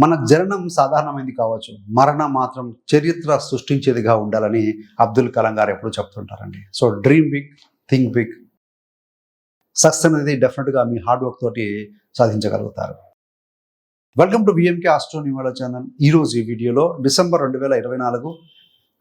మన జననం సాధారణమైంది కావచ్చు. మరణం మాత్రం చరిత్ర సృష్టించేదిగా ఉండాలని అబ్దుల్ కలాం గారు ఎప్పుడు చెప్తుంటారండి. So dream big think big success అనేది డెఫినెట్గా మీ హార్డ్ వర్క్ తోటి సాధించగలుగుతారు. వెల్కమ్ టు బిఎంకే ఆస్ట్రో నివాళ ఛానల్ ఈరోజు ఈ వీడియోలో డిసెంబర్ రెండు వేల ఇరవై నాలుగు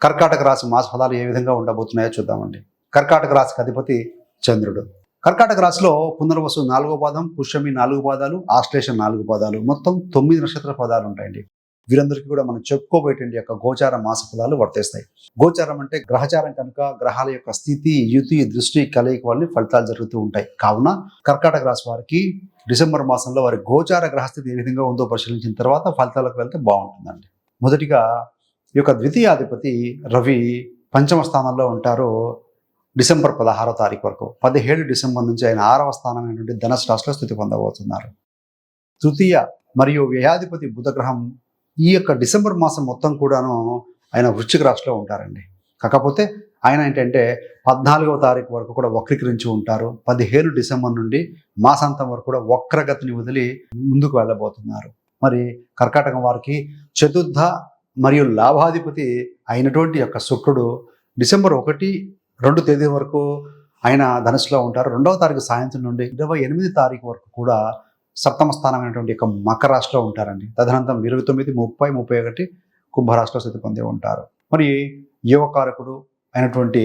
కర్కాటక రాశి మాస ఫలాలు ఏ విధంగా ఉండబోతున్నాయో చూద్దామండి. కర్కాటక రాశికి అధిపతి చంద్రుడు. కర్కాటక రాశిలో పునర్వసు నాలుగో పాదం పుష్యమి నాలుగు పాదాలు ఆశ్లేష నాలుగు పాదాలు. మొత్తం తొమ్మిది నక్షత్ర పదాలు ఉంటాయండి. వీరందరికీ కూడా మనం చెప్పుకోబోయేటువంటి యొక్క గోచార మాస ఫలాలు వర్తిస్తాయి. గోచారం అంటే గ్రహచారం కనుక గ్రహాల యొక్క స్థితి యుతి దృష్టి కలయిక వల్ల ఫలితాలు జరుగుతూ ఉంటాయి. కావున కర్కాటక రాశి వారికి డిసెంబర్ మాసంలో వారి గోచార గ్రహస్థితి ఏ విధంగా ఉందో పరిశీలించిన తర్వాత ఫలితాలకు వెళ్తే బాగుంటుందండి. మొదటిగా ఈ యొక్క ద్వితీయాధిపతి రవి పంచమ స్థానంలో ఉంటారు. డిసెంబర్ పదహారో తారీఖు వరకు పదిహేడు డిసెంబర్ నుంచి ఆయన ఆరవ స్థానమైనటువంటి ధనుసు రాశిలో స్థితి పొందబోతున్నారు. తృతీయ మరియు వ్యయాధిపతి బుధగ్రహం ఈ యొక్క డిసెంబర్ మాసం మొత్తం కూడాను ఆయన వృశ్చిక రాశిలో ఉంటారండి. కాకపోతే ఆయన ఏంటంటే పద్నాలుగవ తారీఖు వరకు కూడా వక్రీకరించి ఉంటారు. పదిహేను డిసెంబర్ నుండి మాసాంతం వరకు కూడా వక్రగతిని వదిలి ముందుకు వెళ్ళబోతున్నారు. మరి కర్కాటకం వారికి చతుర్థ మరియు లాభాధిపతి అయినటువంటి యొక్క శుక్రుడు డిసెంబర్ ఒకటి రెండు తేదీ వరకు ఆయన ధనుసులో ఉంటారు. రెండవ తారీఖు సాయంత్రం నుండి ఇరవై ఎనిమిది తారీఖు వరకు కూడా సప్తమ స్థానమైనటువంటి యొక్క మకర రాశిలో ఉంటారండి. తదనంతరం ఇరవై తొమ్మిది ముప్పై ముప్పై ఒకటి కుంభరాశిలో స్థితి పొంది ఉంటారు. మరి యువకారకుడు అయినటువంటి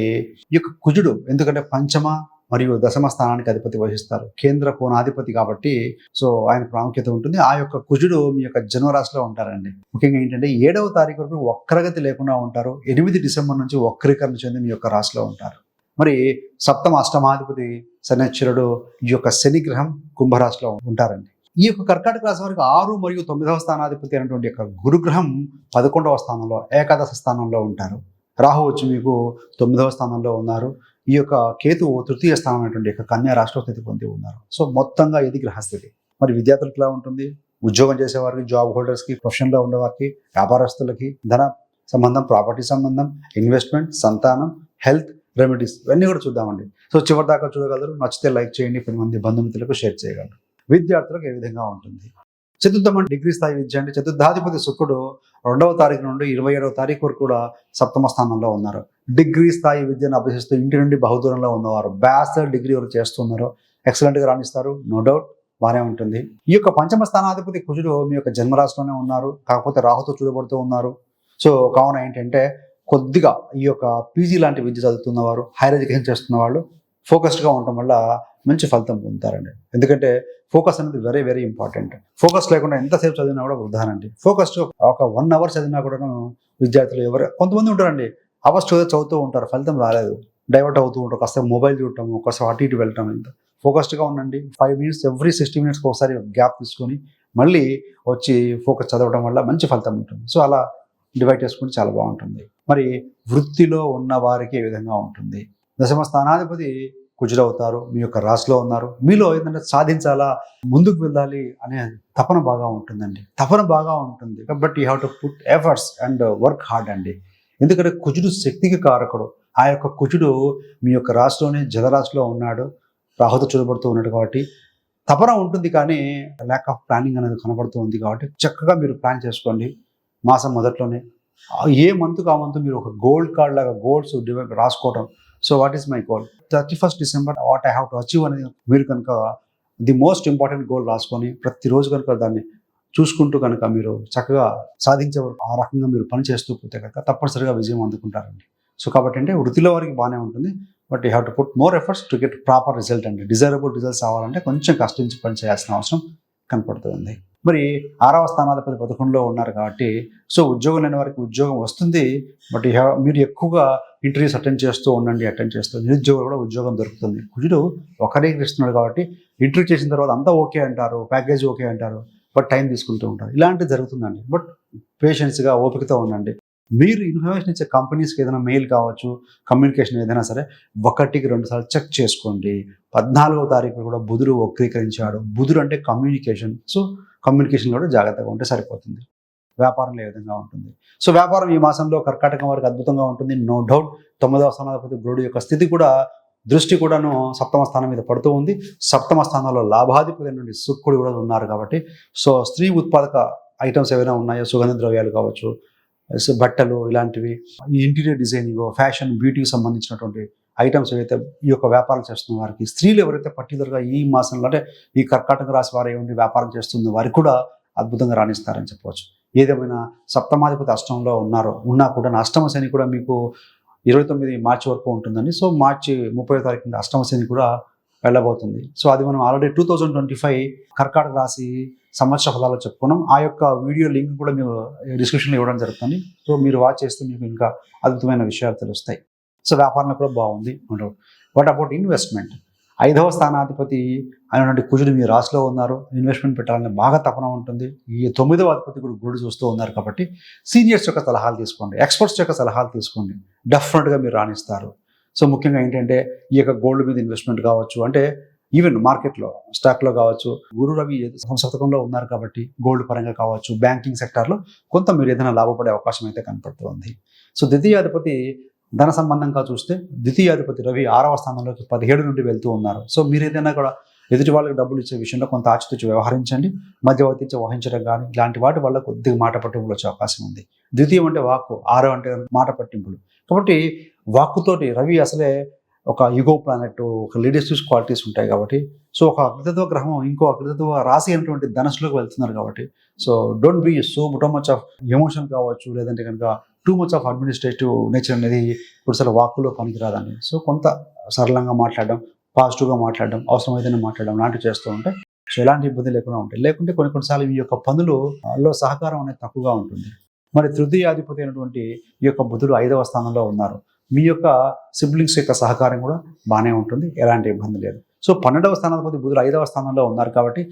ఈ యొక్క కుజుడు ఎందుకంటే పంచమ మరియు దశమ స్థానానికి అధిపతి వహిస్తారు. కేంద్ర కోణాధిపతి కాబట్టి సో ఆయన ప్రాముఖ్యత ఉంటుంది. ఆ యొక్క కుజుడు మీ యొక్క జన్మరాశిలో ఉంటారండి. ముఖ్యంగా ఏంటంటే ఏడవ తారీఖు వరకు వక్రగతి లేకుండా ఉంటారు. ఎనిమిది డిసెంబర్ నుంచి వక్రీకరణ చెంది మీ యొక్క రాశిలో ఉంటారు. మరి సప్తమ అష్టమాధిపతి శనిశ్వరుడు ఈ యొక్క శనిగ్రహం కుంభరాశిలో ఉంటారండి. ఈ యొక్క కర్కాటక రాశి వారికి ఆరు మరియు తొమ్మిదవ స్థానాధిపతి అయినటువంటి యొక్క గురుగ్రహం పదకొండవ స్థానంలో ఏకాదశ స్థానంలో ఉంటారు. రాహు వచ్చి మీకు తొమ్మిదవ స్థానంలో ఉన్నారు. ఈ యొక్క కేతు తృతీయ స్థానం అనేటువంటి యొక్క కన్యా రాష్ట్ర స్థితి పొంది ఉన్నారు. సో మొత్తంగా ఇది గ్రహస్థితి మరి విద్యార్థులకు ఎలా ఉంటుంది? ఉద్యోగం చేసేవారికి జాబ్ హోల్డర్స్కి ప్రొఫెషన్లో ఉండేవారికి వ్యాపారస్తులకి ధన సంబంధం ప్రాపర్టీ సంబంధం ఇన్వెస్ట్మెంట్ సంతానం హెల్త్ రెమెడీస్ ఇవన్నీ కూడా చూద్దామండి. సో చివరి దాకా చూడగలరు. నచ్చితే లైక్ చేయండి. పది మంది బంధుమిత్రులకు షేర్ చేయగలరు. విద్యార్థులకు ఏ విధంగా ఉంటుంది? చతుర్థమ డిగ్రీ స్థాయి విద్య అంటే చతుర్థాధిపతి శుక్రుడు రెండవ తారీఖు నుండి ఇరవై ఏడవ తారీఖు వరకు కూడా సప్తమ స్థానంలో ఉన్నారు. డిగ్రీ స్థాయి విద్యను అభ్యసిస్తూ ఇంటి నుండి బహుదూరంలో ఉన్నవారు బ్యాచలర్ డిగ్రీ వరకు చేస్తున్నారు. ఎక్సలెంట్గా రాణిస్తారు. నో డౌట్ బాగానే ఉంటుంది. ఈ యొక్క పంచమ స్థానాధిపతి కుజుడు మీ యొక్క జన్మరాశిలోనే ఉన్నారు. కాకపోతే రాహుతో చూడబడుతూ ఉన్నారు. సో కావున ఏంటంటే కొద్దిగా ఈ యొక్క పీజీ లాంటి విద్య చదువుతున్న వారు హైయర్ ఎడ్యుకేషన్ చేస్తున్న వాళ్ళు ఫోకస్డ్గా ఉండటం వల్ల మంచి ఫలితం పొందుతారండి. ఎందుకంటే ఫోకస్ అనేది వెరీ వెరీ ఇంపార్టెంట్ ఫోకస్ లేకుండా ఎంతసేపు చదివినా కూడా వృధానండి ఫోకస్ ఒక వన్ అవర్ చదివినా కూడా విద్యార్థులు ఎవరు కొంతమంది ఉంటారండి. అవర్స్ చదివి చదువుతూ ఉంటారు ఫలితం రాలేదు. డైవర్ట్ అవుతూ ఉంటారు. కాస్త మొబైల్ చూడటం ఒకసారి అటు ఇటు వెళ్ళటం ఇంత. ఫోకస్డ్గా ఉండండి. ఫైవ్ మినిట్స్ ఎవ్రీ సిక్స్టీ మినిట్స్కి ఒకసారి గ్యాప్ తీసుకొని మళ్ళీ వచ్చి ఫోకస్ చదవడం వల్ల మంచి ఫలితం ఉంటుంది. సో అలా డివైడ్ చేసుకుంటే చాలా బాగుంటుంది. మరి వృత్తిలో ఉన్న వారికి ఏ విధంగా ఉంటుంది? దశమ స్థానాధిపతి కుజులవుతారు మీ యొక్క రాశిలో ఉన్నారు. మీలో ఏంటంటే సాధించాలా? ముందుకు వెళ్ళాలి అనే తపన బాగా ఉంటుందండి. తపన బాగా ఉంటుంది. But you have to put efforts and work hard అండి. ఎందుకంటే కుజుడు శక్తికి కారకుడు. ఆ యొక్క కుజుడు మీ యొక్క రాశిలోనే జలరాశిలో ఉన్నాడు. రాహుతో చూడబడుతూ ఉన్నాడు కాబట్టి తపన ఉంటుంది కానీ ల్యాక్ ఆఫ్ ప్లానింగ్ అనేది కనబడుతూ ఉంది కాబట్టి చక్కగా మీరు ప్లాన్ చేసుకోండి. మాసం మొదట్లోనే. ఏ మంత్కు ఆ మంత్ మీరు ఒక గోల్డ్ కార్డ్ లాగా గోల్డ్స్ రాసుకోవడం so what is my goal thirty first December what I have to achieve అనేది మీరు కనుక ది మోస్ట్ ఇంపార్టెంట్ గోల్ రాసుకొని ప్రతిరోజు కనుక దాన్ని చూసుకుంటూ కనుక మీరు చక్కగా సాధించే వరకు ఆ రకంగా మీరు పని చేస్తూ పోతే కనుక తప్పనిసరిగా విజయం అందుకుంటారండి. సో కాబట్టి అంటే వృత్తిలో వారికి బాగానే ఉంటుంది. But you have to put more efforts to get proper result అండి. డిజైరబుల్ రిజల్ట్స్ అవ్వాలంటే కొంచెం కష్టించి పని చేయాల్సిన అవసరం కనపడుతుంది మరి ఆరవ స్థానాధిపతి పదకొండులో ఉన్నారు కాబట్టి సో ఉద్యోగం లేని వారికి ఉద్యోగం వస్తుంది బట్ మీరు ఎక్కువగా ఇంటర్వ్యూస్ అటెండ్ చేస్తూ ఉండండి అటెండ్ చేస్తూ నిరుద్యోగులు కూడా ఉద్యోగం దొరుకుతుంది. కుజుడు ఒకరికి ఇస్తున్నాడు కాబట్టి ఇంటర్వ్యూ చేసిన తర్వాత అంతా ఓకే అంటారు ప్యాకేజ్ ఓకే అంటారు బట్ టైం తీసుకుంటూ ఉంటారు. ఇలాంటివి జరుగుతుందండి. బట్ పేషెన్స్గా ఓపికతో ఉండండి. మీరు ఇన్ఫర్మేషన్ ఇచ్చే కంపెనీస్కి ఏదైనా మెయిల్ కావచ్చు కమ్యూనికేషన్ ఏదైనా సరే ఒకటికి రెండు సార్లు చెక్ చేసుకోండి. పద్నాలుగో తారీఖు కూడా బుధుడు వక్రీకరించాడు. బుధుడు అంటే కమ్యూనికేషన్. సో కమ్యూనికేషన్ కూడా జాగ్రత్తగా ఉంటే సరిపోతుంది. వ్యాపారంలో ఏ విధంగా ఉంటుంది? సో వ్యాపారం ఈ మాసంలో కర్కాటకం వారికి అద్భుతంగా ఉంటుంది. నో డౌట్ తొమ్మిదవ స్థానాధిపతి గురుడు యొక్క స్థితి కూడా దృష్టి కూడాను సప్తమ స్థానం మీద పడుతూ ఉంది. సప్తమ స్థానంలో లాభాధిపతి నుండి శుక్రుడు కూడా ఉన్నారు కాబట్టి సో స్త్రీ ఉత్పాదక ఐటమ్స్ ఏవైనా ఉన్నాయో? సుగంధ ద్రవ్యాలు కావచ్చు బట్టలు ఇలాంటివి. ఈ ఇంటీరియర్ డిజైనింగ్ ఫ్యాషన్ బ్యూటీకి సంబంధించినటువంటి ఐటమ్స్ ఏవైతే ఈ యొక్క వ్యాపారం చేస్తున్న వారికి స్త్రీలు ఎవరైతే పర్టికులర్గా ఈ మాసంలో అంటే ఈ కర్కాటక రాశి వారు ఏమి వ్యాపారం చేస్తున్న వారికి కూడా అద్భుతంగా రాణిస్తారని చెప్పవచ్చు ఏదేమైనా సప్తమాధిపతి అష్టంలో ఉన్నారో ఉన్నా కూడా నా అష్టమ శని కూడా మీకు ఇరవై తొమ్మిది మార్చి వరకు ఉంటుందండి. సో మార్చి ముప్పై తారీఖు అష్టమ శని కూడా వెళ్ళబోతుంది. సో అది మనం already two thousand twenty five కర్కాటక రాశి సంవత్సర ఫలాలు చెప్పుకున్నాం. ఆ యొక్క వీడియో లింక్ కూడా మేము డిస్క్రిప్షన్లో ఇవ్వడం జరుగుతుంది. సో మీరు వాచ్ చేస్తే మీకు ఇంకా అద్భుతమైన విషయాలు తెలుస్తాయి. సో వ్యాపారంలో కూడా బాగుంది వాట్ అబౌట్ ఇన్వెస్ట్మెంట్ ఐదవ స్థానాధిపతి అయినటువంటి కుజుడు మీ రాశిలో ఉన్నారు. ఇన్వెస్ట్మెంట్ పెట్టాలని బాగా తపన ఉంటుంది. ఈ తొమ్మిదవ అధిపతి కూడా గుడి చూస్తూ ఉన్నారు కాబట్టి సీనియర్స్ యొక్క సలహాలు తీసుకోండి. ఎక్స్పర్ట్స్ యొక్క సలహాలు తీసుకోండి. డెఫినెట్గా మీరు రాణిస్తారు. సో ముఖ్యంగా ఏంటంటే ఈ యొక్క గోల్డ్ మీద ఇన్వెస్ట్మెంట్ కావచ్చు అంటే ఈవెన్ మార్కెట్లో స్టాక్లో కావచ్చు గురు రవి సంశతకంలో ఉన్నారు కాబట్టి గోల్డ్ పరంగా కావచ్చు బ్యాంకింగ్ సెక్టార్లో కొంత మీరు ఏదైనా లాభపడే అవకాశం అయితే కనపడుతుంది. సో ద్వితీయాధిపతి ధన సంబంధంగా చూస్తే ద్వితీయాధిపతి రవి ఆరవ స్థానంలోకి పదిహేడు నుండి వెళ్తూ ఉన్నారు. సో మీరు ఏదైనా కూడా ఎదుటి వాళ్ళకి డబ్బులు ఇచ్చే విషయంలో కొంత ఆచితూచి వ్యవహరించండి. మధ్యవర్తించి వహించడం కానీ ఇలాంటి వాటి వల్ల కొద్దిగా మాట పట్టింపులు వచ్చే అవకాశం ఉంది. ద్వితీయం అంటే వాక్కు ఆరో అంటే మాట పట్టింపులు. కాబట్టి వాక్కుతోటి రవి అసలే ఒక యుగో ప్లానెట్ ఒక లీడర్షిప్ క్వాలిటీస్ ఉంటాయి కాబట్టి సో ఒక అగ్రతత్వ గ్రహం ఇంకో అగ్రతత్వ రాశి అయినటువంటి ధనస్సులోకి వెళ్తున్నారు కాబట్టి so don't be so too much of emotion కావచ్చు లేదంటే కనుక too much of administrative nature అనేది ఇప్పుడు అసలు వాక్కులో పనికిరాదండి సో కొంత సరళంగా మాట్లాడడం పాజిటివ్గా మాట్లాడడం అవసరమైతేనే మాట్లాడడం లాంటివి చేస్తూ ఉంటే సో ఎలాంటి ఇబ్బంది లేకుండా ఉంటాయి. లేకుంటే కొన్ని కొన్నిసార్లు ఈ యొక్క పనులలో సహకారం అనేది తక్కువగా ఉంటుంది. మరి తృతీయాధిపతి అయినటువంటి ఈ యొక్క బుధుడు ఐదవ స్థానంలో ఉన్నారు. మీ యొక్క సిబ్లింగ్స్ యొక్క సహకారం కూడా బాగానే ఉంటుంది. ఎలాంటి ఇబ్బంది లేదు. సో పన్నెండవ స్థానాధిపతి బుధుడు ఐదవ స్థానంలో ఉన్నారు కాబట్టి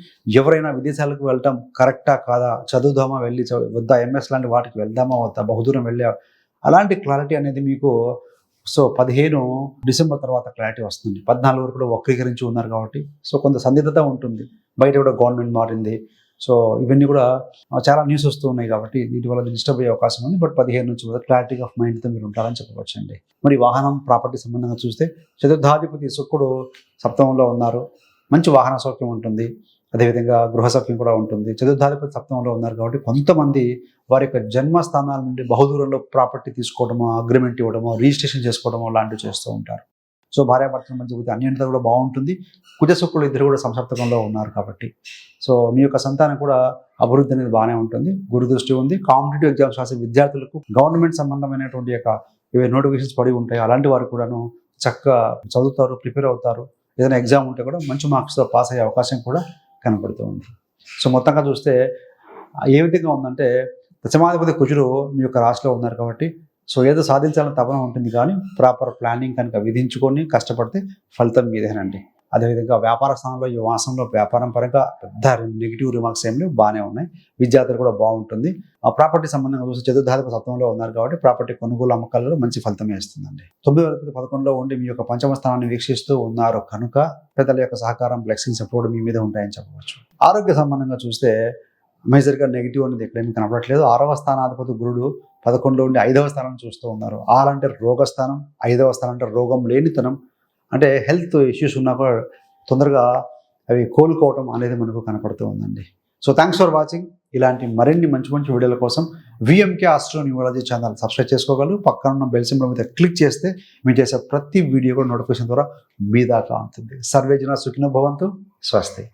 ఎవరైనా విదేశాలకు వెళ్ళటం కరెక్టా కాదా? చదువుదామా? వెళ్ళి వద్దా? ఎంఎస్ లాంటి వాటికి వెళ్దామా? వద్దా? బహుదూరం వెళ్ళా? అలాంటి క్లారిటీ అనేది మీకు సో పదిహేను డిసెంబర్ తర్వాత క్లారిటీ వస్తుంది. పద్నాలుగు వరకు కూడా వక్రీకరించి ఉన్నారు కాబట్టి సో కొంత సందిగ్ధత ఉంటుంది. బయట కూడా గవర్నమెంట్ మారింది. సో ఇవన్నీ కూడా చాలా న్యూస్ వస్తూ ఉన్నాయి కాబట్టి వీటి వల్ల డిస్టర్బ్ అయ్యే అవకాశం ఉంది. బట్ పదిహేను నుంచి కూడా క్లారిటీ ఆఫ్ మైండ్తో మీరు ఉంటారని చెప్పవచ్చండి. మరి వాహనం ప్రాపర్టీ సంబంధంగా చూస్తే చతుర్థాధిపతి శుక్రుడు సప్తమంలో ఉన్నారు. మంచి వాహన సౌఖ్యం ఉంటుంది. అదేవిధంగా గృహ సౌఖ్యం కూడా ఉంటుంది. చతుర్థాధిపతి సప్తమంలో ఉన్నారు కాబట్టి కొంతమంది వారి యొక్క జన్మస్థానాల నుండి బహుదూరంలో ప్రాపర్టీ తీసుకోవడమో అగ్రిమెంట్ ఇవ్వడమో రిజిస్ట్రేషన్ చేసుకోవడమో లాంటివి చేస్తూ ఉంటారు. సో భార్యాభర్తల మధ్య పోతే అన్యోన్యత కూడా బాగుంటుంది. కుజశుక్రులు ఇద్దరు కూడా సంసప్తకంలో ఉన్నారు కాబట్టి. సో మీ యొక్క సంతానం కూడా అభివృద్ధి అనేది బాగానే ఉంటుంది. గురు దృష్టి ఉంది. కాంపిటేటివ్ ఎగ్జామ్స్ రాసే విద్యార్థులకు గవర్నమెంట్ సంబంధమైనటువంటి యొక్క ఇవి నోటిఫికేషన్స్ పడి ఉంటాయి అలాంటి వారు కూడాను చక్కగా చదువుతారు ప్రిపేర్ అవుతారు. ఏదైనా ఎగ్జామ్ ఉంటే కూడా మంచి మార్క్స్తో పాస్ అయ్యే అవకాశం కూడా కనపడుతూ ఉంది. సో మొత్తంగా చూస్తే ఏ విధంగా ఉందంటే దశమాధిపతి కుజుడు మీ యొక్క రాశిలో ఉన్నారు కాబట్టి సో ఏదో సాధించాలని తపన ఉంటుంది కానీ ప్రాపర్ ప్లానింగ్ కనుక విధించుకొని కష్టపడితే ఫలితం మీదేనండి. అదేవిధంగా వ్యాపార స్థానంలో ఈ మాసంలో వ్యాపారం పరంగా పెద్ద నెగిటివ్ రిమార్క్స్ ఏమి లేవు బాగానే ఉన్నాయి. విద్యార్థులు కూడా బాగుంటుంది. ఆ ప్రాపర్టీ సంబంధంగా చూస్తే చతుర్థాధిప సత్వంలో ఉన్నారు కాబట్టి ప్రాపర్టీ కొనుగోలు అమ్మకాలలో మంచి ఫలితమే ఇస్తుందండి తొమ్మిది వరకు పదకొండులో ఉండి మీ యొక్క పంచమ స్థానాన్ని వీక్షిస్తూ ఉన్నారు కనుక పెద్దల యొక్క సహకారం బ్లెస్సింగ్స్ ఎప్పుడు మీ మీద ఉంటాయని చెప్పవచ్చు. ఆరోగ్య సంబంధంగా చూస్తే మేజర్గా నెగిటివ్ అనేది ఎక్కడేమీ కనపడట్లేదు. ఆరవ స్థానాధిపతి గురుడు పదకొండులో ఉండి ఐదవ స్థానం చూస్తూ ఉన్నారు. ఆరు అంటే రోగస్థానం ఐదవ స్థానం అంటే రోగం లేనితనం. అంటే హెల్త్ ఇష్యూస్ ఉన్నా కూడా తొందరగా అవి కోలుకోవటం అనేది మనకు కనపడుతూ ఉందండి. So thanks for watching. ఇలాంటి మరిన్ని మంచి మంచి వీడియోల కోసం VMK astro numerology channel subscribe చేసుకోగలరు. పక్కన ఉన్న బెల్ సింబల్ మీద క్లిక్ చేస్తే మీరు చేసే ప్రతి వీడియో కూడా నోటిఫికేషన్ ద్వారా మీ దాకా ఉంటుంది సర్వేజన సుఖిన భవంతు. స్వస్తి.